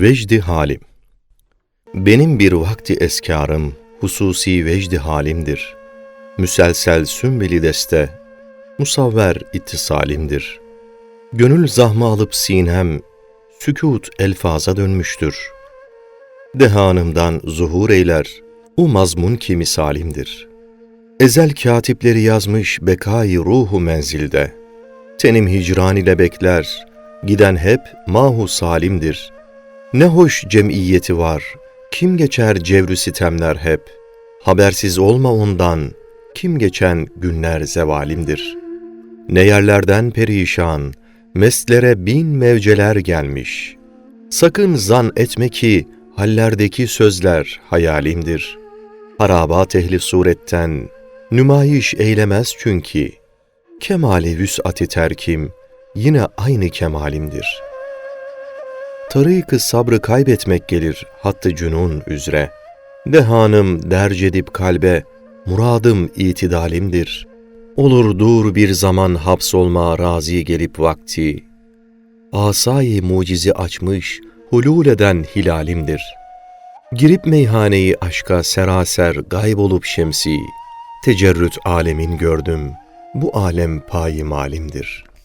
Vecdi halim Benim bir vakti eskarım, hususi vecdi halimdir. Müselsel sümbeli deste, musavver ittisalimdir. Gönül zahmı alıp sinem, sükut elfaza dönmüştür. Dehanımdan zuhur eyler, o mazmun ki misalimdir. Ezel katipleri yazmış bekayı ruhu menzilde. Tenim hicran ile bekler, giden hep mahu salimdir. Ne hoş cemiyeti var, kim geçer cevrü sitemler hep. Habersiz olma ondan, kim geçen günler zevalimdir. Ne yerlerden perişan, mestlere bin mevceler gelmiş. Sakın zan etme ki, hallerdeki sözler hayalimdir. Harabat ehli suretten, nümayiş eylemez çünkü. Kemali vüs'ati terkim, yine aynı kemalimdir. Tarık-ı sabrı kaybetmek gelir hattı cünun üzre. Dehanım derc edip kalbe, muradım itidalimdir. Olur dur bir zaman hapsolma razi gelip vakti. Asayı mucizi açmış, hulul eden hilalimdir. Girip meyhaneyi aşka seraser gaybolup şemsi, tecerrüt alemin gördüm, bu alem payi malimdir.''